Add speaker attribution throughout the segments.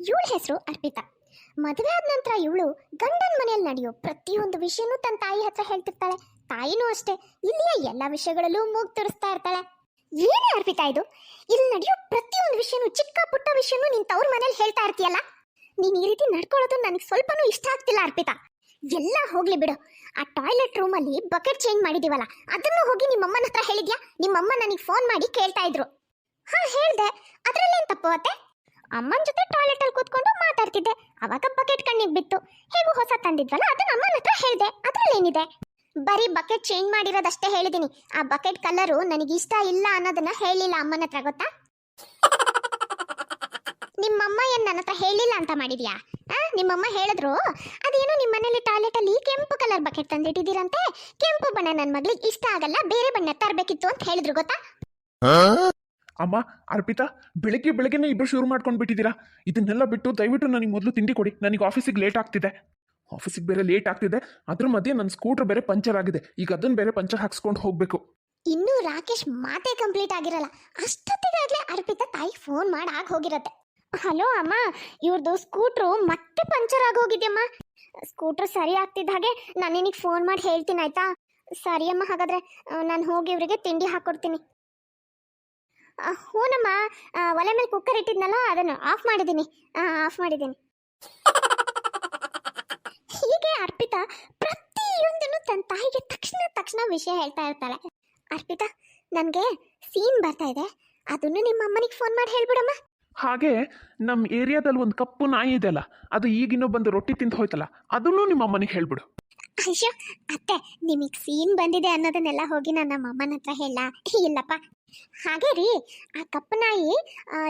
Speaker 1: ಇವಳ ಹೆಸರು ಅರ್ಪಿತಾ. ಮದುವೆ ಆದ ನಂತರ ಇವಳು ಗಂಡನ ಮನೆಯಲ್ಲಿ ನಡೆಯೋ ಪ್ರತಿಯೊಂದು ವಿಷಯನೂ ತನ್ನ ತಾಯಿ ಹತ್ರ ಹೇಳ್ತಿರ್ತಾಳೆ. ತಾಯಿನೂ ಅಷ್ಟೇ. ಇಲ್ಲಿಯ ಎಲ್ಲ ವಿಷಯಗಳಲ್ಲೂ ಮೂಗ್ ತೋರಿಸ್ತಾ ಇರ್ತಾಳೆ. ಏನೇ ಅರ್ಪಿತಾ ಇದು? ಇಲ್ಲಿ ನಡೆಯೋ ಪ್ರತಿಯೊಂದು ವಿಷಯನೂ, ಚಿಕ್ಕ ಪುಟ್ಟ ವಿಷಯನೂ ನಿನ್ ತವ್ರ ಮನೇಲಿ ಹೇಳ್ತಾ ಇರ್ತೀಯಲ್ಲ? ನೀನ್ ಈ ರೀತಿ ನಡ್ಕೊಳ್ಳೋದು ನನಗೆ ಸ್ವಲ್ಪನೂ ಇಷ್ಟ ಆಗ್ತಿಲ್ಲ ಅರ್ಪಿತಾ. ಎಲ್ಲ ಹೋಗ್ಲಿ ಬಿಡು. ಆ ಟಾಯ್ಲೆಟ್ ರೂಮಲ್ಲಿ ಬಕೆಟ್ ಚೇಂಜ್ ಮಾಡಿದೀವಲ್ಲ, ಅದನ್ನು ಹೋಗಿ ನಿಮ್ಮಮ್ಮನ ಹತ್ರ ಹೇಳಿದ್ಯಾ? ನಿಮ್ಮಮ್ಮ ನನಗೆ ಫೋನ್ ಮಾಡಿ ಕೇಳ್ತಾ ಇದ್ರು. ಹಾ, ಹೇಳ್ದೆ. ಅದ್ರಲ್ಲೇನ್ ತಪ್ಪು ಅತ್ತೆ? ಅಮ್ಮನ ಜೊತೆ ಟಾಯ್ಲೆಟ್ ಅಲ್ಲಿ ಕೂತ್ಕೊಂಡು ಮಾತಾಡ್ತಿದ್ದೆ. ಅವಾಗ ಬಕೆಟ್ ಕಣ್ಣಿಗೆ ಬಿತ್ತು. ಹೇಗೂ ಹೊಸ ತಂದಿದ್ವಲ್ಲ ಅದನ್ನ ಅಮ್ಮನ ಹತ್ರ ಹೇಳಿದೆ. ಅದ್ರಲ್ಲಿ ಏನಿದೆ ಬರೀ ಬಕೆಟ್ ಚೇಂಜ್ ಮಾಡಿರೋದಷ್ಟೇ ಹೇಳಿದೀನಿ. ಆ ಬಕೆಟ್ ಕಲರು ನನಗೆ ಇಷ್ಟ ಇಲ್ಲ ಅನ್ನೋದನ್ನ ಹೇಳಿಲ್ಲ ಅಮ್ಮನ ಹತ್ರ, ಗೊತ್ತಾ? ನಿಮ್ಮಮ್ಮ ಏನ್ ನನ್ನ ಹತ್ರ ಹೇಳಿಲ್ಲ ಅಂತ ಮಾಡಿದ್ಯಾ? ನಿಮ್ಮಮ್ಮ ಹೇಳಿದ್ರು, ಅದೇನೋ ನಿಮ್ಮ ಮನೇಲಿ ಟಾಯ್ಲೆಟ್ ಅಲ್ಲಿ ಕೆಂಪು ಕಲರ್ ಬಕೆಟ್ ತಂದಿಟ್ಟಿದ್ದೀರಂತೆ. ಕೆಂಪು ಬಣ್ಣ ನನ್ನ ಮಗಳಿಗೆ ಇಷ್ಟ ಆಗಲ್ಲ, ಬೇರೆ ಬಣ್ಣ ತರಬೇಕಿತ್ತು ಅಂತ ಹೇಳಿದ್ರು, ಗೊತ್ತಾ?
Speaker 2: ಅಮ್ಮ ಅರ್ಪಿತಾ ಬೆಳಗ್ಗೆ ಬೆಳಗ್ಗೆನೇ ಇಬ್ಬರು ಶುರು ಮಾಡ್ಕೊಂಡು ಬಿಟ್ಟಿದ್ದೀರಾ? ಇದನ್ನೆಲ್ಲ ಬಿಟ್ಟು ದಯವಿಟ್ಟು ನನಗೆ ಮೊದಲು ತಿಂಡಿ ಕೊಡಿ. ನನಗೆ ಆಫೀಸಿಗೆ ಲೇಟ್ ಆಗ್ತಿದೆ. ಆಫೀಸಿಗೆ ಬೇರೆ ಲೇಟ್ ಆಗ್ತಿದೆ. ಅದ್ರ ಮಧ್ಯೆ ನನ್ನ ಸ್ಕೂಟರ್ ಬೇರೆ ಪಂಚರ್ ಆಗಿದೆ. ಈಗ ಅದನ್ನ ಬೇರೆ ಪಂಚರ್ ಹಾಕ್ಸ್ಕೊಂಡು ಹೋಗಬೇಕು.
Speaker 1: ಇನ್ನೂ ರಾಕೇಶ್ ಮಾತೇ ಕಂಪ್ಲೀಟ್ ಆಗಿರಲ್ಲ. ಅಷ್ಟೊತ್ತಿಗಾಗಲೇ ಅರ್ಪಿತಾ ತಾಯಿ ಫೋನ್ ಮಾಡಿ ಆಗ ಹೋಗಿರತ್ತೆ. ಹಲೋ ಅಮ್ಮ ಇವ್ರದ್ದು ಸ್ಕೂಟ್ರು ಮತ್ತೆ ಪಂಚರ್ ಆಗೋಗಿದ್ಯಮ್ಮ ಸ್ಕೂಟ್ರ್ ಸರಿ ಆಗ್ತಿದ್ದ ಹಾಗೆ ನಾನು ನಿನಗೆ ಫೋನ್ ಮಾಡಿ ಹೇಳ್ತೀನಿ ಆಯ್ತಾ? ಸರಿ ಅಮ್ಮ ಹಾಗಾದ್ರೆ ನಾನು ಹೋಗಿ ಇವರಿಗೆ ತಿಂಡಿ ಹಾಕೊಡ್ತೀನಿ. ಆ, ಹೂನಮ್ಮ ಒಲೆ ಮೇಲೆ ಕುಕ್ಕರ್ ಇಟ್ಟಿದ್ನಲ್ಲ ಅದನ್ನು ಆಫ್ ಮಾಡಿದ್ದೀನಿ. ಆಫ್ ಮಾಡಿದ್ದೀನಿ. ಹೀಗೆ ಅರ್ಪಿತಾ ಪ್ರತಿಯೊಂದನ್ನು ತನ್ನ ತಾಯಿಗೆ ತಕ್ಷಣ ತಕ್ಷಣ ವಿಷಯ ಹೇಳ್ತಾ ಇರ್ತಾಳೆ. ಅರ್ಪಿತಾ ನನಗೆ ಸೀನ್ ಬರ್ತಾ ಇದೆ. ಅದನ್ನು ನಿಮ್ಮ ಅಮ್ಮನಿಗೆ ಫೋನ್ ಮಾಡಿ ಹೇಳ್ಬಿಡಮ್ಮ.
Speaker 2: ಹಾಗೆ ನಮ್ಮ ಏರಿಯಾದಲ್ಲಿ ಒಂದು ಕಪ್ಪು ನಾಯಿ ಇದೆಯಲ್ಲ ಅದು ಈಗಿನ್ನೂ ಬಂದು ರೊಟ್ಟಿ ತಿಂದು ಹೋಯ್ತಲ್ಲ ಅದನ್ನು ನಿಮ್ಮ ಅಮ್ಮನಿಗೆ ಹೇಳ್ಬಿಡು.
Speaker 1: ಅಯ್ಯೋ ಅತ್ತೆ ನಿಮಗೆ ಸೀನ್ ಬಂದಿದೆ ಅನ್ನೋದನ್ನೆಲ್ಲ ಹೋಗಿ ನಾನು ನಮ್ಮ ಅಮ್ಮನ ಹತ್ರ ಹೇಳ. ಇಲ್ಲಪ್ಪ ಹಾಗೆ ರೀ ಆ ಕಪ್ಪು ನಾಯಿ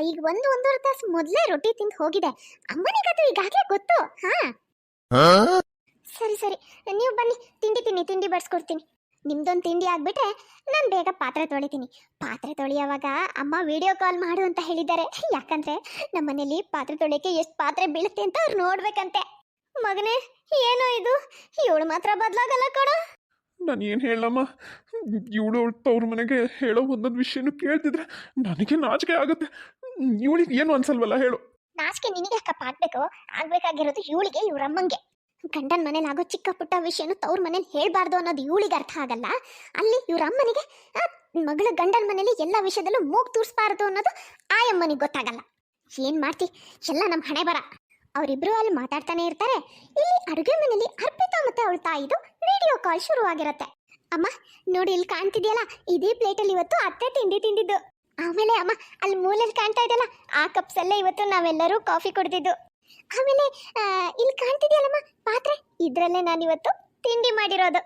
Speaker 1: ಈಗ ಒಂದು ಒಂದೂವರೆ ತಾಸು ಮೊದಲೇ ರೊಟ್ಟಿ ತಿಂದು ಹೋಗಿದೆ. ಅಮ್ಮನಿಗದು ಈಗಾಗಲೇ ಗೊತ್ತು ಹಾ? ಸರಿ ಸರಿ. ನೀವು ಬನ್ನಿ ತಿಂಡಿ ತಿನ್ನಿ ತಿಂಡಿ ಬಡ್ಸ್ಕೊಡ್ತೀನಿ. ನಿಮ್ದೊಂದು ತಿಂಡಿ ಆಗ್ಬಿಟ್ರೆ ನಾನು ಬೇಗ ಪಾತ್ರೆ ತೊಳಿತೀನಿ. ಪಾತ್ರೆ ತೊಳೆಯೋವಾಗ ಅಮ್ಮ ವಿಡಿಯೋ ಕಾಲ್ ಮಾಡು ಅಂತ ಹೇಳಿದ್ದಾರೆ. ಯಾಕಂದ್ರೆ ನಮ್ಮ ಮನೇಲಿ ಪಾತ್ರೆ ತೊಳೆಯೋಕೆ ಎಷ್ಟು ಪಾತ್ರೆ ಬೀಳುತ್ತೆ ಅಂತ ಅವ್ರು ನೋಡ್ಬೇಕಂತೆ. ಮಗನೇ ಏನೋ ಇದು? ಇವಳು ಮಾತ್ರ ಬದಲಾಗಲ್ಲ ಕೊಡು
Speaker 2: ನಾನು ಏನು ಹೇಳಮ್ಮ ಇವಳು ತವ್ರ ಮನೆಗೆ ಹೇಳೋ ಒಂದೊಂದು ವಿಷಯನು ಕೇಳ್ತಿದ್ರೆ ನನಗೆ ನಾಚಿಕೆ ಆಗುತ್ತೆ. ಇವಳಿಗೆ ಏನು ಅನ್ಸಲ್ವಲ್ಲ ಹೇಳು.
Speaker 1: ನಾಚಿಕೆ ನಿನಗೆ ಯಾಕಪ್ಪ ಆಗ್ಬೇಕು? ಆಗ್ಬೇಕಾಗಿರೋದು ಇವಳಿಗೆ ಇವ್ರಮ್ಮಂಗೆ ಗಂಡನ ಮನೇಲಿ ಆಗೋ ಚಿಕ್ಕ ಪುಟ್ಟ ವಿಷಯನು ತವ್ರ ಮನೇಲಿ ಹೇಳ್ಬಾರ್ದು ಅನ್ನೋದು ಇವಳಿಗೆ ಅರ್ಥ ಆಗಲ್ಲ. ಅಲ್ಲಿ ಇವ್ರ ಅಮ್ಮನಿಗೆ ಮಗಳ ಗಂಡನ ಮನೇಲಿ ಎಲ್ಲ ವಿಷಯದಲ್ಲೂ ಮೂಗ್ ತೂರಿಸ್ಬಾರ್ದು ಅನ್ನೋದು ಆ ಅಮ್ಮನಿಗೆ ಗೊತ್ತಾಗಲ್ಲ. ಏನ್ ಮಾಡ್ತಿ? ಎಲ್ಲ ನಮ್ಮ ಹಣೆ ಬರ ಅವರಿಬ್ರು ಅಲ್ಲಿ ಮಾತಾಡ್ತಾನೆ ಇರ್ತಾರೆ ಇಲ್ಲಿ ಅಡುಗೆ ಮನೆಯಲ್ಲಿ ಅರ್ಪಿತಾ ಮತ್ತೆ ಅವಳ ತಾಯಿದು ವಿಡಿಯೋ ಕಾಲ್ ಶುರುವಾಗಿರತ್ತೆ ಅಮ್ಮ ನೋಡಿ ಇಲ್ಲಿ ಕಾಣ್ತಿದ್ಯಲ್ಲ ಇದೇ ಪ್ಲೇಟಲ್ಲಿ ಇವತ್ತು ಅತ್ತೆ ತಿಂಡಿ ತಿಂದಿದ್ದು ಆಮೇಲೆ ಅಮ್ಮ ಅಲ್ಲಿ ಮೂಲಲ್ಲಿ ಕಾಣ್ತಾ ಇದೆಯಲ್ಲ ಆ ಕಪ್ಸ್ ಅಲ್ಲೇ ಇವತ್ತು ನಾವೆಲ್ಲರೂ ಕಾಫಿ ಕುಡ್ದಿದ್ದು ಆಮೇಲೆ ಇಲ್ಲಿ ಕಾಣ್ತಿದ್ಯಲ್ಲಮ್ಮ ಪಾತ್ರೆ ಇದ್ರಲ್ಲೇ ನಾನು ಇವತ್ತು ತಿಂಡಿ ಮಾಡಿರೋದು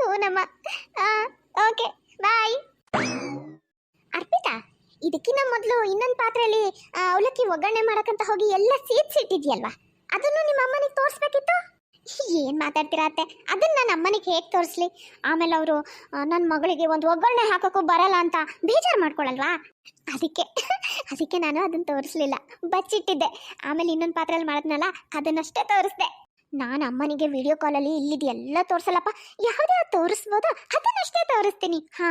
Speaker 1: ಹೂನಮ್ಮ ಓಕೆ ಇದಕ್ಕಿಂತ ಮೊದಲು ಇನ್ನೊಂದು ಪಾತ್ರೆಯಲ್ಲಿ ಅವಲಕ್ಕಿ ಒಗ್ಗರಣೆ ಮಾಡಕ್ಕಂತ ಹೋಗಿ ಎಲ್ಲ ಸೀದ್ಸಿಟ್ಟಿದ್ಯಲ್ವಾ ಅದನ್ನು ನಿಮ್ಮ ಅಮ್ಮನಿಗೆ ತೋರಿಸ್ಬೇಕಿತ್ತು? ಏನು ಮಾತಾಡ್ತೀರಾ ಅತ್ತೆ? ಅದನ್ನ ನನ್ನ ಅಮ್ಮನಿಗೆ ಹೇಗೆ ತೋರಿಸ್ಲಿ? ಆಮೇಲೆ ಅವರು ನನ್ನ ಮಗಳಿಗೆ ಒಂದು ಒಗ್ಗರಣೆ ಹಾಕೋಕ್ಕೂ ಬರಲ್ಲ ಅಂತ ಬೇಜಾರು ಮಾಡ್ಕೊಳಲ್ವಾ? ಅದಕ್ಕೆ ಅದಕ್ಕೆ ನಾನು ಅದನ್ನ ತೋರಿಸ್ಲಿಲ್ಲ. ಬಚ್ಚಿಟ್ಟಿದ್ದೆ. ಆಮೇಲೆ ಇನ್ನೊಂದು ಪಾತ್ರೆಯಲ್ಲಿ ಮಾಡಿದ್ನಲ್ಲ, ಅದನ್ನಷ್ಟೇ ತೋರಿಸ್ದೆ. ನಾನು ಅಮ್ಮನಿಗೆ ವಿಡಿಯೋ ಕಾಲಲ್ಲಿ ಇಲ್ಲಿದೆಲ್ಲ ತೋರಿಸಲ್ಲಪ್ಪ? ಯಾವುದೇ ತೋರಿಸ್ಬೋದು ಅದನ್ನಷ್ಟೇ ತೋರಿಸ್ತೀನಿ. ಹಾ.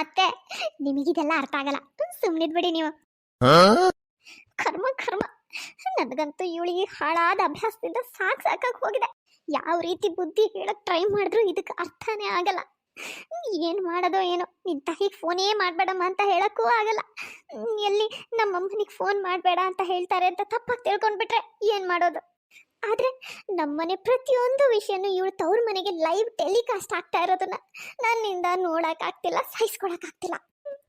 Speaker 1: ಅತ್ತೆ ನಿಮಗಿದೆಲ್ಲ ಅರ್ಥ ಆಗಲ್ಲ. ಸುಮ್ಮನಿದ್ಬಿಡಿ ನೀವು. ಕರ್ಮ ಕರ್ಮ. ನನಗಂತೂ ಇವಳಿಗೆ ಹಾಳಾದ ಅಭ್ಯಾಸದಿಂದ ಸಾಕ್ ಸಾಕಾಗಿ ಹೋಗಿದೆ. ಯಾವ ರೀತಿ ಬುದ್ಧಿ ಹೇಳಕ್ ಟ್ರೈ ಮಾಡಿದ್ರು ಇದಕ್ಕೆ ಅರ್ಥನೇ ಆಗಲ್ಲ. ಏನು ಮಾಡೋದೋ ಏನೋ. ನಿನ್ನ ತಾಯಿಗೆ ಫೋನೇ ಮಾಡಬೇಡಮ್ಮ ಅಂತ ಹೇಳಕ್ಕೂ ಆಗಲ್ಲ. ಎಲ್ಲಿ ನಮ್ಮ ಅಮ್ಮನಿಗೆ ಫೋನ್ ಮಾಡಬೇಡ ಅಂತ ಹೇಳ್ತಾರೆ ಅಂತ ತಪ್ಪಾಗಿ ತಿಳ್ಕೊಂಡ್ಬಿಟ್ರೆ ಏನು ಮಾಡೋದು? ಆದರೆ ನಮ್ಮನೆ ಪ್ರತಿಯೊಂದು ವಿಷಯನೂ ಇವಳು ತವ್ರ ಮನೆಗೆ ಲೈವ್ ಟೆಲಿಕಾಸ್ಟ್ ಆಗ್ತಾ ಇರೋದನ್ನ ನನ್ನಿಂದ ನೋಡೋಕ್ಕಾಗ್ತಿಲ್ಲ ಸಹಿಸ್ಕೊಳಕ್ಕಾಗ್ತಿಲ್ಲ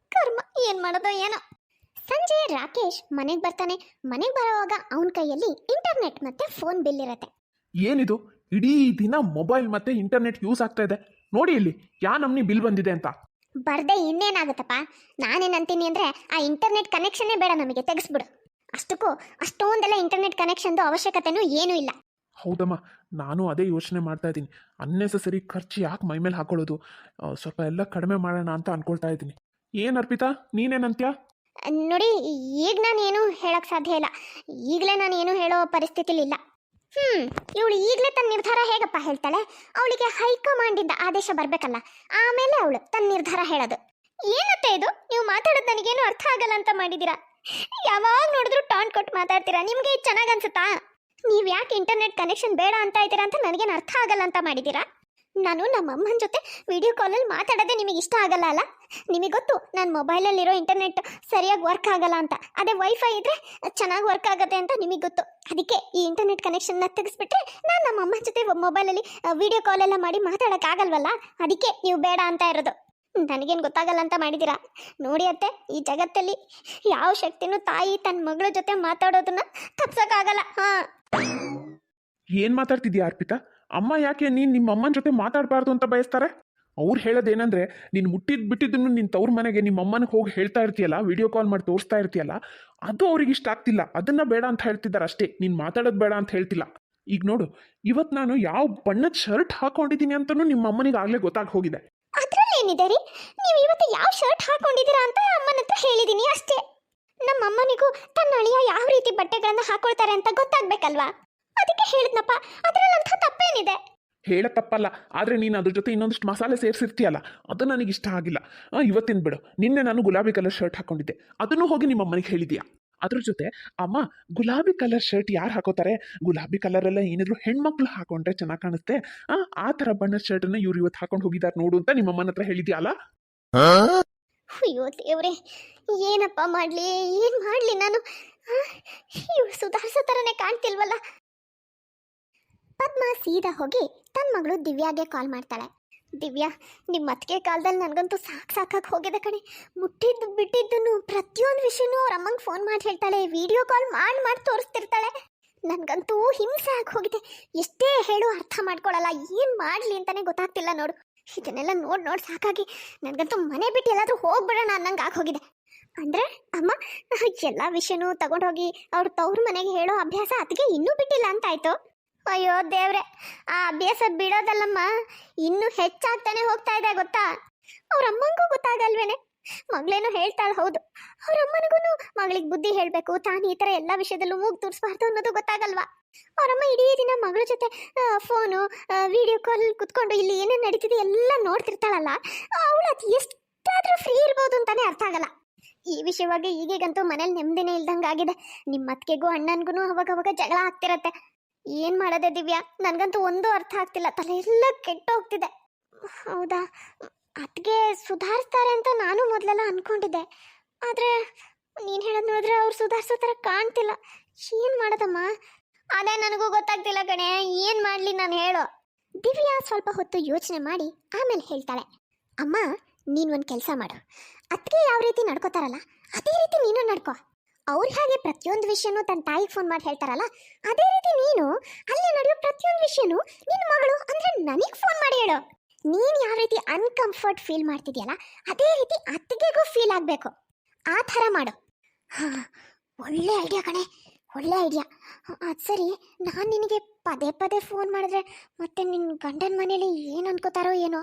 Speaker 1: ಕರ್ಮ ಏನು ಮಾಡೋದು ಏನೋ. ಸಂಜೆ ರಾಕೇಶ್ ಮನೆಗೆ ಬರ್ತಾನೆ. ಮನೆಗೆ ಬರೋವಾಗ ಅವನ ಕೈಯಲ್ಲಿ ಇಂಟರ್ನೆಟ್ ಮತ್ತೆ ಫೋನ್ ಬಿಲ್ ಇರತ್ತೆ.
Speaker 2: ಏನಿದು? ಇಡೀ ದಿನ ಮೊಬೈಲ್ ಮತ್ತೆ ಇಂಟರ್ನೆಟ್ ಯೂಸ್ ಆಗ್ತಾ ಇದೆ. ನೋಡಿ ಇಲ್ಲಿ ಯಾ ನಮ್ನಿ ಬಿಲ್ ಬಂದಿದೆ ಅಂತ.
Speaker 1: ಬರ್ದೆ ಇನ್ನೇನಾಗುತ್ತಪ್ಪ? ನಾನೇನಂತೀನಿ ಅಂದ್ರೆ ಆ ಇಂಟರ್ನೆಟ್ ಕನೆಕ್ಷನ್ನೇ ಬೇಡ ನಮಗೆ ತೆಗೆಸ್ಬಿಡು. ಅಷ್ಟಕ್ಕೂ ಅಷ್ಟೊಂದೆಲ್ಲ ಇಂಟರ್ನೆಟ್ ಕನೆಕ್ಷನ್ದು ಅವಶ್ಯಕತೆನೂ ಏನೂ ಇಲ್ಲ.
Speaker 2: ಹೌದಮ್ಮ ನಾನು ಅದೇ ಯೋಚನೆ ಮಾಡ್ತಾ ಇದ್ದೀನಿ. ಅನ್ನೆಸಸರಿ ಖರ್ಚು ಯಾಕೆ ಮೈ ಮೇಲೆ ಹಾಕೊಳ್ಳೋದು? ಆ, ಸ್ವಲ್ಪ ಎಲ್ಲ ಕಡಿಮೆ ಮಾಡೋಣ ಅಂತ ಅನ್ಕೊಳ್ತಾ ಇದ್ದೀನಿ. ಏನು ಅರ್ಪಿತಾ ನೀನೇನಂತ್ಯ?
Speaker 1: ನೋಡಿ ಈಗ ನಾನು ಏನು ಹೇಳಕ್ ಸಾಧ್ಯ ಇಲ್ಲ. ಈಗಲೇ ನಾನು ಏನು ಹೇಳೋ ಪರಿಸ್ಥಿತಿಲಿ ಇಲ್ಲ ಹ್ಮ್ ಇವಳು ಈಗಲೇ ತನ್ನ ನಿರ್ಧಾರ ಹೇಗಪ್ಪ ಹೇಳ್ತಾಳೆ? ಅವಳಿಗೆ ಹೈಕಮಾಂಡಿಂದ ಆದೇಶ ಬರ್ಬೇಕಲ್ಲ ಆಮೇಲೆ ಅವಳು ತನ್ನ ನಿರ್ಧಾರ ಹೇಳೋದು. ಏನತ್ತೆ ಇದು? ನೀವು ಮಾತಾಡೋದು ನನಗೇನು ಅರ್ಥ ಆಗಲ್ಲ ಅಂತ ಮಾಡಿದ್ದೀರಾ? ಯಾವಾಗ ನೋಡಿದ್ರು ಟಾಂಟ್ ಕೊಟ್ಟು ಮಾತಾಡ್ತೀರಾ? ನಿಮಗೆ ಇದು ಚೆನ್ನಾಗಿ ಅನ್ಸುತ್ತಾ? ನೀವು ಯಾಕೆ ಇಂಟರ್ನೆಟ್ ಕನೆಕ್ಷನ್ ಬೇಡ ಅಂತ ಇದ್ದೀರಾ ಅಂತ ನನಗೇನು ಅರ್ಥ ಆಗಲ್ಲ ಅಂತ ಮಾಡಿದ್ದೀರಾ? ನಾನು ನಮ್ಮ ಅಮ್ಮನ ಜೊತೆ ವಿಡಿಯೋ ಕಾಲಲ್ಲಿ ಮಾತಾಡೋದೇ ನಿಮಗೆ ಇಷ್ಟ ಆಗಲ್ಲ ಅಲ್ಲ? ನಿಮಗೆ ಗೊತ್ತು ನನ್ನ ಮೊಬೈಲಲ್ಲಿರೋ ಇಂಟರ್ನೆಟ್ ಸರಿಯಾಗಿ ವರ್ಕ್ ಆಗಲ್ಲ ಅಂತ. ಅದೇ ವೈಫೈ ಇದ್ರೆ ಚೆನ್ನಾಗಿ ವರ್ಕ್ ಆಗುತ್ತೆ ಅಂತ ನಿಮಗೆ ಗೊತ್ತು. ಅದಕ್ಕೆ ಈ ಇಂಟರ್ನೆಟ್ ಕನೆಕ್ಷನ್ನ ತೆಗೆಸ್ಬಿಟ್ರೆ ನಾನು ನಮ್ಮ ಅಮ್ಮನ ಜೊತೆ ಮೊಬೈಲಲ್ಲಿ ವಿಡಿಯೋ ಕಾಲ್ ಎಲ್ಲ ಮಾಡಿ ಮಾತಾಡೋಕ್ಕಾಗಲ್ವಲ್ಲ ಅದಕ್ಕೆ ನೀವು ಬೇಡ ಅಂತ ಇರೋದು. ನನಗೇನು ಗೊತ್ತಾಗಲ್ಲ ಅಂತ ಮಾಡಿದ್ದೀರಾ ನೋಡಿ ಅತ್ತೆ, ಈ ಜಗತ್ತಲ್ಲಿ ಯಾವ ಶಕ್ತಿನೂ ತಾಯಿ ತನ್ನ ಮಗಳ ಜೊತೆ ಮಾತಾಡೋದನ್ನ ತಪ್ಸೋಕ್ಕಾಗಲ್ಲ. ಹಾಂ.
Speaker 2: ಏನ್ ಮಾತಾಡ್ತಿದ್ಯಾ ಅರ್ಪಿತಾ? ಅಮ್ಮ ಯಾಕೆ ನೀನ್ ನಿಮ್ಮ ಅಮ್ಮನ ಜೊತೆ ಮಾತಾಡಬಾರ್ದು ಅಂತ ಬಯಸ್ತಾರೆ? ಅವ್ರು ಹೇಳೋದೇನಂದ್ರೆ, ನೀನು ಮುಟ್ಟಿದ್ ಬಿಟ್ಟಿದ್ದನ್ನು ನಿನ್ನ ತವ್ರ ಮನೆಗೆ ನಿಮ್ಮ ಅಮ್ಮನಿಗೆ ಹೋಗಿ ಹೇಳ್ತಾ ಇರ್ತೀಯಲ್ಲ, ವಿಡಿಯೋ ಕಾಲ್ ಮಾಡಿ ತೋರಿಸ್ತಾ ಇರ್ತೀಯಲ್ಲ, ಅದು ಅವ್ರಿಗೆ ಇಷ್ಟ ಆಗ್ತಿಲ್ಲ. ಅದನ್ನ ಬೇಡ ಅಂತ ಹೇಳ್ತಿದ್ದಾರೆ ಅಷ್ಟೇ. ನೀನು ಮಾತಾಡೋದು ಬೇಡ ಅಂತ ಹೇಳ್ತಿಲ್ಲ. ಈಗ ನೋಡು ಇವತ್ತು ನಾನು ಯಾವ ಬಣ್ಣದ ಶರ್ಟ್ ಹಾಕೊಂಡಿದ್ದೀನಿ ಅಂತಲೂ ನಿಮ್ಮ ಅಮ್ಮನಿಗೆ ಆಗಲೇ ಗೊತ್ತಾಗಿ ಹೋಗಿದೆ.
Speaker 1: ಏನಿದೆ ರೀ? ನೀವು ಇವತ್ತು ಯಾವ ಶರ್ಟ್ ಹಾಕೊಂಡಿದ್ದೀರಾ ಅಂತ ಅಮ್ಮನ ಹತ್ರ ಹೇಳಿದ್ದೀನಿ ಅಷ್ಟೇ. ನಮ್ಮ ಅಮ್ಮನಿಗೂ ತನ್ನ ಅಳಿಯ ಯಾವ ರೀತಿ ಬಟ್ಟೆಗಳನ್ನು ಹಾಕೊಳ್ತಾರೆ ಅಂತ ಗೊತ್ತಾಗ್ಬೇಕಲ್ವಾ? ಅದಕ್ಕೆ ಹೇಳಿದ್ನಪ್ಪ. ಅಂತ ತಪ್ಪೇನಿದೆ?
Speaker 2: ಹೇಳ ತಪ್ಪಲ್ಲ. ಆದರೆ ನೀನು ಅದ್ರ ಜೊತೆ ಇನ್ನೊಂದಿಷ್ಟು ಮಸಾಲೆ ಸೇರಿಸಿರ್ತೀಯಲ್ಲ, ಅದು ನನಗೆ ಇಷ್ಟ ಆಗಿಲ್ಲ ಇವತ್ತಿನ ಬಿಡು. ನಿನ್ನೆ ನಾನು ಗುಲಾಬಿ ಕಲರ್ ಶರ್ಟ್ ಹಾಕೊಂಡಿದ್ದೆ. ಅದನ್ನು ಹೋಗಿ ನಿಮ್ಮ ಅಮ್ಮನಿಗೆ ಹೇಳಿದ್ಯಾ? ಅದ್ರ ಜೊತೆ ಅಮ್ಮ ಗುಲಾಬಿ ಕಲರ್ ಶರ್ಟ್ ಯಾರು ಹಾಕೋತಾರೆ? ಗುಲಾಬಿ ಕಲರ್ ಎಲ್ಲ ಏನಿದ್ರು ಹೆಣ್ಮಕ್ಳು ಹಾಕೊಂಡ್ರೆ ಚೆನ್ನಾಗಿ ಕಾಣುತ್ತೆ ಆ, ಥರ ಬಣ್ಣದ ಶರ್ಟನ್ನು ಇವ್ರು ಇವತ್ತು ಹಾಕೊಂಡು ಹೋಗಿದ್ದಾರೆ ನೋಡು ಅಂತ ನಿಮ್ಮ ಅಮ್ಮನ ಹತ್ರ ಹೇಳಿದ್ಯಾಲ
Speaker 1: ಅಯ್ಯೋ ದೇವ್ರೆ ಏನಪ್ಪ ಮಾಡ್ಲಿ? ಏನ್ ಮಾಡ್ಲಿ ನಾನು? ಇವ್ರು ಸುಧಾರಿಸೋ ತರನೇ ಕಾಣ್ತಿಲ್ವಲ್ಲ? ಪದ್ಮ ಸೀದಾ ಹೋಗಿ ತನ್ನ ಮಗಳು ದಿವ್ಯಾಗೆ ಕಾಲ್ ಮಾಡ್ತಾಳೆ. ದಿವ್ಯಾ ನಿಮ್ಮ ಅತ್ತಿಗೆ ಕಾಲದಲ್ಲಿ ನನಗಂತೂ ಸಾಕು ಸಾಕಾಗಿ ಹೋಗಿದೆ ಕಣೆ. ಮುಟ್ಟಿದ್ದು ಬಿಟ್ಟಿದ್ದನ್ನು ಪ್ರತಿಯೊಂದು ವಿಷಯನೂ ಅವ್ರ ಅಮ್ಮಂಗೆ ಫೋನ್ ಮಾಡಿ ಹೇಳ್ತಾಳೆ ವಿಡಿಯೋ ಕಾಲ್ ಮಾಡಿ ಮಾಡಿ ತೋರಿಸ್ತಿರ್ತಾಳೆ. ನನಗಂತೂ ಹಿಂಸೆ ಆಗಿ ಹೋಗಿದೆ. ಎಷ್ಟೇ ಹೇಳು ಅರ್ಥ ಮಾಡ್ಕೊಳ್ಳಲ್ಲ ಏನು ಮಾಡಲಿ ಅಂತಲೇ ಗೊತ್ತಾಗ್ತಿಲ್ಲ ನೋಡು. ಇದನ್ನೆಲ್ಲ ನೋಡಿ ನೋಡಿ ಸಾಕಾಗಿ ನನಗಂತೂ ಮನೆ ಬಿಟ್ಟು ಎಲ್ಲಾದರೂ ಹೋಗ್ಬಿಡೋಣ ಅನ್ನಂಗೆ ಆಗೋಗಿದೆ ಅಂದರೆ, ಅಮ್ಮ, ಎಲ್ಲ ವಿಷಯನೂ ತಗೊಂಡೋಗಿ ಅವ್ರ ತವ್ರ ಮನೆಗೆ ಹೇಳೋ ಅಭ್ಯಾಸ ಅದಕ್ಕೆ ಇನ್ನೂ ಬಿಟ್ಟಿಲ್ಲ ಅಂತ ಆಯ್ತು ಅಯ್ಯೋ ದೇವ್ರೆ, ಆ ಅಭ್ಯಾಸ ಬಿಡೋದಲ್ಲಮ್ಮ, ಇನ್ನೂ ಹೆಚ್ಚಾಗ್ತಾನೆ ಹೋಗ್ತಾ ಇದೆ ಗೊತ್ತಾ? ಅವ್ರ ಅಮ್ಮಂಗೂ ಗೊತ್ತಾಗಲ್ವೇನೆ? ಮಗಳೇನೋ ಹೇಳ್ತಾಳೆ ಹೌದು. ಅವ್ರ ಅಮ್ಮನಿಗೂ ಮಗಳಿಗೆ ಬುದ್ಧಿ ಹೇಳಬೇಕು, ತಾನು ಈ ಥರ ಎಲ್ಲ ವಿಷಯದಲ್ಲೂ ಮೂಗು ತೋರಿಸ್ಬಾರ್ದು ಅನ್ನೋದು ಗೊತ್ತಾಗಲ್ವಾ? ಅವರಮ್ಮ ಇಡೀ ದಿನ ಮಗಳ ಜೊತೆ ಫೋನು ವಿಡಿಯೋ ಕಾಲ್ ಕುತ್ಕೊಂಡು ಇಲ್ಲಿ ಏನೇನು ನಡೀತಿದೆ ಎಲ್ಲ ನೋಡ್ತಿರ್ತಾಳಲ್ಲ, ಅವಳು ಅದು ಎಷ್ಟಾದ್ರೂ ಫ್ರೀ ಇರ್ಬೋದು ಅಂತಾನೆ ಅರ್ಥ ಆಗಲ್ಲ. ಈ ವಿಷಯವಾಗಿ ಈಗೀಗಂತೂ ಮನೇಲಿ ನೆಮ್ಮದಿನೇ ಇಲ್ದಂಗೆ ಆಗಿದೆ ನಿಮ್ಮ ಅತ್ತಿಗೆಗೂ ಅಣ್ಣನಿಗೂ ಅವಾಗ ಅವಾಗ ಜಗಳ ಆಗ್ತಿರತ್ತೆ. ಏನ್ ಮಾಡೋದೆ ದಿವ್ಯಾ? ನನ್ಗಂತೂ ಒಂದು ಅರ್ಥ ಆಗ್ತಿಲ್ಲ. ತಲೆ ಎಲ್ಲ ಕೆಟ್ಟೋಗ್ತಿದೆ. ಹೌದಾ? ಅತ್ತಿಗೆ ಸುಧಾರಿಸ್ತಾರೆ ಅಂತ ನಾನು ಮೊದಲೆಲ್ಲ ಅನ್ಕೊಂಡಿದ್ದೆ. ಆದ್ರೆ ನೀನ್ ಹೇಳೋದು ನೋಡಿದ್ರೆ ಅವ್ರು ಸುಧಾರಿಸೋ ಥರ ಕಾಣ್ತಿಲ್ಲ. ಏನ್ ಮಾಡೋದಮ್ಮ? ಅದೇ ನನಗೂ ಗೊತ್ತಾಗ್ತಿಲ್ಲ ಕಣೆ. ಏನ್ ಮಾಡ್ಲಿ ನಾನು ಹೇಳು? ದಿವ್ಯಾ ಸ್ವಲ್ಪ ಹೊತ್ತು ಯೋಚನೆ ಮಾಡಿ ಆಮೇಲೆ ಹೇಳ್ತಾಳೆ. ಅಮ್ಮ, ನೀನ್ ಒಂದು ಕೆಲಸ ಮಾಡು. ಅತ್ತಿಗೆ ಯಾವ ರೀತಿ ನಡ್ಕೋತಾರಲ್ಲ, ಅದೇ ರೀತಿ ನೀನು ನಡ್ಕೋ. ಅವ್ರು ಹಾಗೆ ಪ್ರತಿಯೊಂದು ವಿಷಯನೂ ತನ್ನ ತಾಯಿಗೆ ಫೋನ್ ಮಾಡಿ ಹೇಳ್ತಾರಲ್ಲ, ಅದೇ ರೀತಿ ನೀನು ಅಲ್ಲಿ ನಡೆಯೋ ಪ್ರತಿಯೊಂದು ವಿಷಯನೂ ನಿನ್ನ ಮಗಳು ಅಂದರೆ ನನಗೆ ಫೋನ್ ಮಾಡಿ ಹೇಳು. ನೀನು ಯಾವ ರೀತಿ ಅನ್ಕಂಫರ್ಟ್ ಫೀಲ್ ಮಾಡ್ತಿದ್ಯಲ್ಲ, ಅದೇ ರೀತಿ ಅತ್ತಿಗೆಗೂ ಫೀಲ್ ಆಗಬೇಕು. ಆ ಥರ ಮಾಡು. ಹಾಂ, ಒಳ್ಳೆ ಐಡಿಯಾ ಕಣೆ, ಒಳ್ಳೆ ಐಡಿಯಾ ಅದು ಸರಿ, ನಾನು ನಿನಗೆ ಪದೇ ಪದೇ ಫೋನ್ ಮಾಡಿದ್ರೆ ಮತ್ತೆ ನಿನ್ನ ಗಂಡನ ಮನೇಲಿ ಏನು ಅನ್ಕೋತಾರೋ ಏನೋ.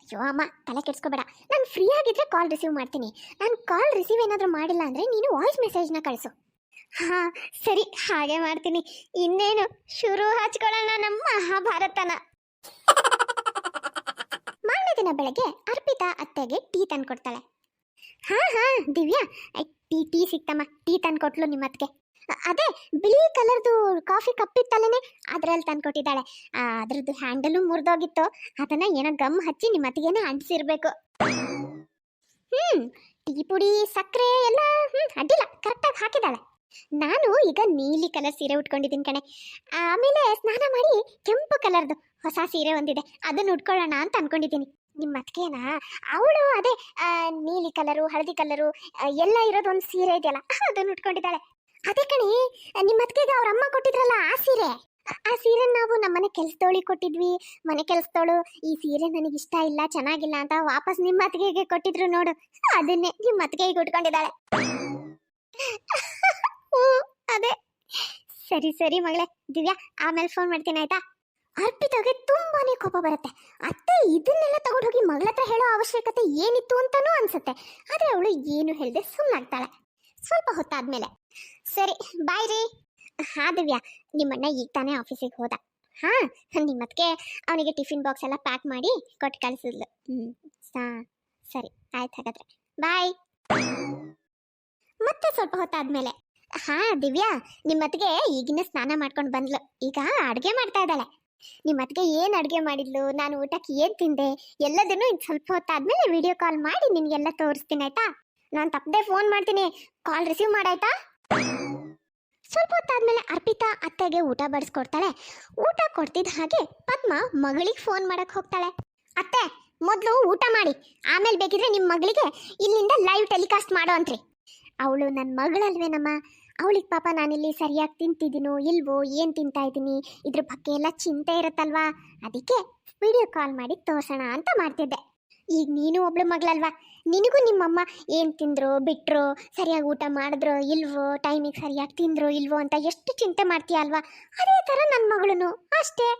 Speaker 1: ಅಯ್ಯೋ ಅಮ್ಮ, ತಲೆ ಕೆಡ್ಸ್ಕೋಬೇಡ. ನಾನು ಫ್ರೀ ಆಗಿದ್ರೆ ಕಾಲ್ ರಿಸೀವ್ ಮಾಡ್ತೀನಿ. ನಾನು ಕಾಲ್ ರಿಸೀವ್ ಏನಾದರೂ ಮಾಡಿಲ್ಲ ಅಂದರೆ ನೀನು ವಾಯ್ಸ್ ಮೆಸೇಜ್ನ ಕಳಿಸು. ಹಾಂ, ಸರಿ, ಹಾಗೆ ಮಾಡ್ತೀನಿ. ಇನ್ನೇನು? ಶುರು ಹಚ್ಕೊಳ್ಳೋಣ ನಮ್ಮ ಮಹಾಭಾರತನ. ಮಾರನೇ ದಿನ ಬೆಳಗ್ಗೆ ಅರ್ಪಿತಾ ಅತ್ತೆಗೆ ಟೀ ತಂದು ಕೊಡ್ತಾಳೆ ಹಾಂ ಹಾಂ, ದಿವ್ಯಾ. ಟೀ ಟೀ ಸಿಕ್ತಮ್ಮ. ಟೀ ತಂದ್ಕೊಟ್ಲು ನಿಮ್ಮ ಅತ್ತಿಗೆ ಅ- ಅದೇ ಬಿಳಿ ಕಲರ್ದು ಕಾಫಿ ಕಪ್ ಇತ್ತಲ್ಲೇ ಅದ್ರಲ್ಲಿ ತಂದ್ಕೊಟ್ಟಿದ್ದಾಳೆ. ಅದ್ರದ್ದು ಹ್ಯಾಂಡಲು ಮುರಿದೋಗಿತ್ತು. ಅದನ್ನ ಏನೋ ಗಮ್ ಹಚ್ಚಿ ನಿಮ್ಮ ಅತ್ತಿಗೆನ ಅಂಟಿಸಿರ್ಬೇಕು. ಹ್ಮ್, ಟೀ ಪುಡಿ, ಸಕ್ಕರೆ ಎಲ್ಲ, ಹ್ಮ್, ಅಡ್ಡಿಲ್ಲ ಕರೆಕ್ಟಾಗಿ ಹಾಕಿದ್ದಾಳೆ. ನಾನು ಈಗ ನೀಲಿ ಕಲರ್ ಸೀರೆ ಉಟ್ಕೊಂಡಿದ್ದೀನಿ ಕಣೆ. ಆಮೇಲೆ ಸ್ನಾನ ಮಾಡಿ ಕೆಂಪು ಕಲರ್ದು ಹೊಸ ಸೀರೆ ಒಂದಿದೆ, ಅದನ್ನ ಉಟ್ಕೊಳ್ಳೋಣ ಅಂತ ಅನ್ಕೊಂಡಿದ್ದೀನಿ. ನಿಮ್ಮ ಅತ್ತಿಗೆನ ಅವಳು ಅದೇ ನೀಲಿ ಕಲರು, ಹಳದಿ ಕಲರು ಎಲ್ಲ ಇರೋದು ಒಂದು ಸೀರೆ ಇದೆಯಲ್ಲ, ಅದನ್ನು ಉಟ್ಕೊಂಡಿದ್ದಾಳೆ. ಅದೇ ಕಣಿ, ನಿಮ್ಮ ಅತ್ತಿಗೆಗೆ ಅವ್ರ ಅಮ್ಮ ಕೊಟ್ಟಿದ್ರಲ್ಲ ಆ ಸೀರೆ. ಆ- ಸೀರೆ ನಾವು ನಮ್ಮನೆ ಕೆಲ್ಸದವಳಿಗೆ ಕೊಟ್ಟಿದ್ವಿ. ಮನೆ ಕೆಲ್ಸದವಳು, ಈ ಸೀರೆ ನನಗೆ ಇಷ್ಟ ಇಲ್ಲ, ಚೆನ್ನಾಗಿಲ್ಲ ಅಂತ ವಾಪಸ್ ನಿಮ್ಮ ಅತ್ತಿಗೆಗೆ ಕೊಟ್ಟಿದ್ರು ನೋಡು. ಅದನ್ನೇ ನಿಮ್ಮ ಅತ್ತಿಗೆಗೆ ಉಟ್ಕೊಂಡಿದ್ದಾಳೆ. ಅದೇ. ಸರಿ ಸರಿ ಮಗಳೇ, ದಿವ್ಯಾ, ಆಮೇಲೆ ಫೋನ್ ಮಾಡ್ತೀನಿ, ಆಯ್ತಾ? ಅರ್ಪಿತಾಗೆ ತುಂಬಾನೇ ಕೋಪ ಬರುತ್ತೆ. ಅತ್ತೆ ಇದನ್ನೆಲ್ಲ ತಗೊಂಡು ಹೋಗಿ ಮಗಳ ಹತ್ರ ಹೇಳೋ ಅವಶ್ಯಕತೆ ಏನಿತ್ತು ಅಂತಾನೂ ಅನ್ಸುತ್ತೆ. ಆದ್ರೆ ಅವಳು ಏನು ಹೇಳದೆ ಸುಮ್ಮನಾಗ್ತಾಳೆ ಸ್ವಲ್ಪ ಹೊತ್ತಾದ್ಮೇಲೆ. ಸರಿ ಬಾಯ್ ರೀ. ಹಾ, ದಿವ್ಯಾ, ನಿಮ್ಮಣ್ಣ ಈಗ ತಾನೇ ಆಫೀಸಿಗೆ ಹೋದ. ಹಾ, ನಿಮ್ಮತ್ಗೆ ಅವನಿಗೆ ಟಿಫಿನ್ ಬಾಕ್ಸ್ ಎಲ್ಲ ಪ್ಯಾಕ್ ಮಾಡಿ ಕೊಟ್ಟು ಕಳಿಸಿದ್ಲು. ಹ್ಞೂ ಸರಿ, ಆಯ್ತು ಹಾಗಾದ್ರೆ. ಬಾಯ್ ಮತ್ತೆ ಸ್ವಲ್ಪ ಹೊತ್ತಾದ್ಮೇಲೆ, ಹಾ, ದಿವ್ಯಾ ನಿಮ್ಮತ್ತಿಗೆ ಈಗಿನ ಸ್ನಾನ ಮಾಡ್ಕೊಂಡು ಬಂದ್ಲು. ಈಗ ಅಡುಗೆ ಮಾಡ್ತಾ ಇದ್ದಾಳೆ. ನಿಮ್ಮತ್ತಿಗೆ ಏನು ಅಡುಗೆ ಮಾಡಿದ್ಲು? ನಾನು ಊಟಕ್ಕೆ ಏನು ತಿಂದೆ? ಎಲ್ಲದನ್ನು ಇನ್ನು ಸ್ವಲ್ಪ ಹೊತ್ತಾದ್ಮೇಲೆ ವಿಡಿಯೋ ಕಾಲ್ ಮಾಡಿ ನಿನಗೆಲ್ಲ ತೋರಿಸ್ತೀನಿ, ಆಯ್ತಾ? ನಾನು ತಪ್ಪದೆ ಫೋನ್ ಮಾಡ್ತೀನಿ. ಕಾಲ್ ರಿಸೀವ್ ಮಾಡಾಯ್ತಾ? ಸ್ವಲ್ಪ ಹೊತ್ತಾದ್ಮೇಲೆ ಅರ್ಪಿತಾ ಅತ್ತೆಗೆ ಊಟ ಬಡಿಸ್ಕೊಡ್ತಾಳೆ. ಊಟ ಕೊಡ್ತಿದ್ದ ಹಾಗೆ ಪದ್ಮ ಮಗಳಿಗೆ ಫೋನ್ ಮಾಡಕ್ ಹೋಗ್ತಾಳೆ. ಅತ್ತೆ, ಮೊದಲು ಊಟ ಮಾಡಿ. ಆಮೇಲೆ ಬೇಕಿದ್ರೆ ನಿಮ್ಮ ಮಗಳಿಗೆ ಇಲ್ಲಿಂದ ಲೈವ್ ಟೆಲಿಕಾಸ್ಟ್ ಮಾಡೋ ಅಂತ್ರಿ. ಅವಳು ನನ್ನ ಮಗಳಲ್ವೇನಮ್ಮ? ಅವಳಿಗೆ ಪಾಪ ನಾನಿಲ್ಲಿ ಸರಿಯಾಗಿ ತಿಂತಿದ್ದೀನೋ ಇಲ್ವೋ, ಏನು ತಿಂತಾ ಇದ್ದೀನಿ? ಇದ್ರ ಬಗ್ಗೆ ಎಲ್ಲ ಚಿಂತೆ ಇರುತ್ತಲ್ವಾ? ಅದಕ್ಕೆ ವಿಡಿಯೋ ಕಾಲ್ ಮಾಡಿ ತೋರ್ಸೋಣ ಅಂತ ಮಾಡ್ತಿದ್ದೆ. ಈಗ ನೀನು ಒಬ್ಳು ಮಗಳಲ್ವಾ? ನಿನಗೂ ನಿಮ್ಮಮ್ಮ ಏನು ತಿಂದ್ರು ಬಿಟ್ಟರು ಸರಿಯಾಗಿ ಊಟ ಮಾಡಿದ್ರೋ, ಇಲ್ವೋ ಟೈಮಿಗೆ ಸರಿಯಾಗಿ ತಿಂದ್ರೋ, ಇಲ್ವೋ ಅಂತ ಎಷ್ಟು ಚಿಂತೆ ಮಾಡ್ತೀಯ ಅಲ್ವಾ? ಅದೇ ಥರ ನನ್ನ ಮಗಳೂ ಅಷ್ಟೇ.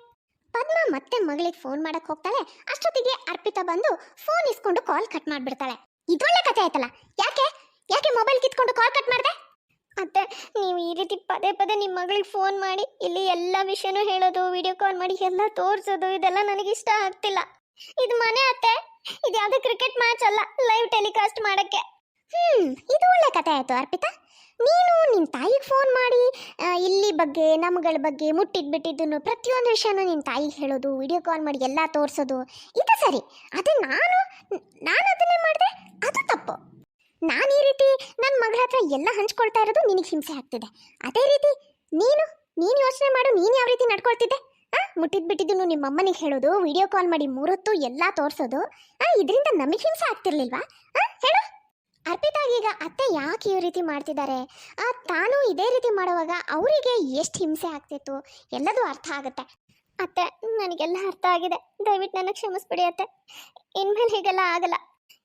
Speaker 1: ಪದ್ಮ ಮತ್ತೆ ಮಗಳಿಗೆ ಫೋನ್ ಮಾಡಕ್ಕೆ ಹೋಗ್ತಾಳೆ. ಅಷ್ಟೊತ್ತಿಗೆ ಅರ್ಪಿತಾ ಬಂದು ಫೋನ್ ಇಸ್ಕೊಂಡು ಕಾಲ್ ಕಟ್ ಮಾಡಿಬಿಡ್ತಾಳೆ. ಇದೊಳ್ಳೆ ಕತೆ ಆಯ್ತಲ್ಲ? ಯಾಕೆ? ಯಾಕೆ ಮೊಬೈಲ್ ಕಿತ್ಕೊಂಡು ಕಾಲ್ ಕಟ್ ಮಾಡಿದೆ? ಮತ್ತೆ ನೀವು ಈ ರೀತಿ ಪದೇ ಪದೇ ನಿಮ್ಮ ಮಗಳಿಗೆ ಫೋನ್ ಮಾಡಿ, ಇಲ್ಲಿ ಎಲ್ಲ ವಿಷಯನೂ ಹೇಳೋದು ವಿಡಿಯೋ ಕಾಲ್ ಮಾಡಿ, ಎಲ್ಲ ತೋರಿಸೋದು, ಇದೆಲ್ಲ ನನಗೆ ಇಷ್ಟ ಆಗ್ತಿಲ್ಲ. ಇದು ಮನೆ ಅತ್ತೆ. ಇದು ಯಾವುದೇ ಕ್ರಿಕೆಟ್ ಮ್ಯಾಚ್ ಅಲ್ಲ ಲೈವ್ ಟೆಲಿಕಾಸ್ಟ್ ಮಾಡಕ್ಕೆ. ಹ್ಮ್, ಇದು ಒಳ್ಳೆ ಕತೆ ಆಯ್ತು ಅರ್ಪಿತಾ. ನೀನು ನಿನ್ನ ತಾಯಿಗೆ ಫೋನ್ ಮಾಡಿ ಇಲ್ಲಿ ಬಗ್ಗೆ, ನಮ್ಗಳ ಬಗ್ಗೆ ಮುಟ್ಟಿದ್ ಬಿಟ್ಟಿದ್ದನ್ನು ಪ್ರತಿಯೊಂದು ವಿಷಯನೂ ನಿನ್ನ ತಾಯಿಗೆ ಹೇಳೋದು ವಿಡಿಯೋ ಕಾಲ್ ಮಾಡಿ ಎಲ್ಲ ತೋರಿಸೋದು. ಇದು ಸರಿ ಅದೇ ನಾನು ನಾನು ಅದನ್ನೇ ಮಾಡಿದೆ, ಅದು ತಪ್ಪು. ನಾನು ಈ ರೀತಿ ನನ್ನ ಮಗಳ ಹತ್ರ ಎಲ್ಲ ಹಂಚ್ಕೊಳ್ತಾ ಇರೋದು ನಿನಗೆ ಹಿಂಸೆ ಆಗ್ತಿದೆ. ಅದೇ ರೀತಿ ನೀನು ನೀನು ಯೋಚನೆ ಮಾಡು, ನೀನು ಯಾವ ರೀತಿ ನಡ್ಕೊಳ್ತಿದ್ದೆ? ಮುಟ್ಟಿದ್ ಬಿಟ್ಟಿದ್ದು ನಿಮ್ಮ ಅಮ್ಮನಿಗೆ ಹೇಳೋದು ವಿಡಿಯೋ ಕಾಲ್ ಮಾಡಿ ಮೂರೊತ್ತು ಎಲ್ಲ ತೋರಿಸೋದು. ಆ, ಇದರಿಂದ ನಮಗೆ ಹಿಂಸೆ ಆಗ್ತಿರ್ಲಿಲ್ವಾ? ಹೇಳು. ಅರ್ಪಿತಾಗೀಗ ಅತ್ತೆ ಯಾಕೆ ಈ ರೀತಿ ಮಾಡ್ತಿದ್ದಾರೆ? ತಾನು ಇದೇ ರೀತಿ ಮಾಡುವಾಗ ಅವರಿಗೆ ಎಷ್ಟು ಹಿಂಸೆ ಆಗ್ತಿತ್ತು? ಎಲ್ಲದೂ ಅರ್ಥ ಆಗುತ್ತೆ. ಅತ್ತೆ, ನನಗೆಲ್ಲ ಅರ್ಥ ಆಗಿದೆ. ದಯವಿಟ್ಟು ನನಗೆ ಕ್ಷಮಿಸ್ಬಿಡಿ ಅತ್ತೆ. ಇನ್ಮೇಲೆ ಹೀಗೆಲ್ಲ ಆಗಲ್ಲ.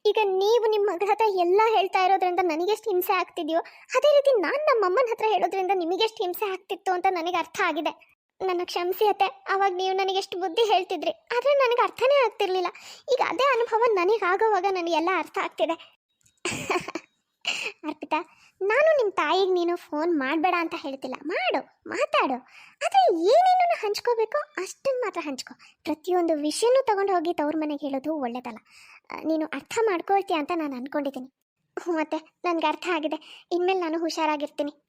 Speaker 1: ಈಗ ನೀವು ನಿಮ್ಮ ಮಗಳ ಹತ್ರ ಎಲ್ಲ ಹೇಳ್ತಾ ಇರೋದ್ರಿಂದ ನನಗೆಷ್ಟು ಹಿಂಸೆ ಆಗ್ತಿದೆಯೋ, ಅದೇ ರೀತಿ ನಾನು ನಮ್ಮ ಅಮ್ಮನ ಹತ್ರ ಹೇಳೋದ್ರಿಂದ ನಿಮಗೆಷ್ಟು ಹಿಂಸೆ ಆಗ್ತಿತ್ತು ಅಂತ ನನಗೆ ಅರ್ಥ ಆಗಿದೆ. ನನ್ನ ಕ್ಷಮಿಸಿ ಅತ್ತೆ ಅವಾಗ ನೀವು ನನಗೆ ಎಷ್ಟು ಬುದ್ಧಿ ಹೇಳ್ತಿದ್ರಿ. ಆದರೆ ನನಗೆ ಅರ್ಥನೇ ಆಗ್ತಿರ್ಲಿಲ್ಲ. ಈಗ ಅದೇ ಅನುಭವ ನನಗೆ ಆಗೋವಾಗ ನನಗೆಲ್ಲ ಅರ್ಥ ಆಗ್ತಿದೆ. ಅರ್ಪಿತಾ, ನಾನು ನಿಮ್ಮ ತಾಯಿಗೆ ನೀನು ಫೋನ್ ಮಾಡಬೇಡ ಅಂತ ಹೇಳ್ತಿಲ್ಲ. ಮಾಡು, ಮಾತಾಡು. ಆದರೆ ಏನೇನು ಹಂಚ್ಕೋಬೇಕೋ? ಅಷ್ಟನ್ನು ಮಾತ್ರ ಹಂಚ್ಕೋ. ಪ್ರತಿಯೊಂದು ವಿಷಯನೂ ತಗೊಂಡು ಹೋಗಿ ತವ್ರ ಮನೆಗೆ ಹೇಳೋದು ಒಳ್ಳೇದಲ್ಲ. ನೀನು ಅರ್ಥ ಮಾಡ್ಕೊಳ್ತೀಯ ಅಂತ ನಾನು ಅಂದ್ಕೊಂಡಿದ್ದೀನಿ ಮತ್ತೆ ನನಗೆ ಅರ್ಥ ಆಗಿದೆ. ಇನ್ಮೇಲೆ ನಾನು ಹುಷಾರಾಗಿರ್ತೀನಿ.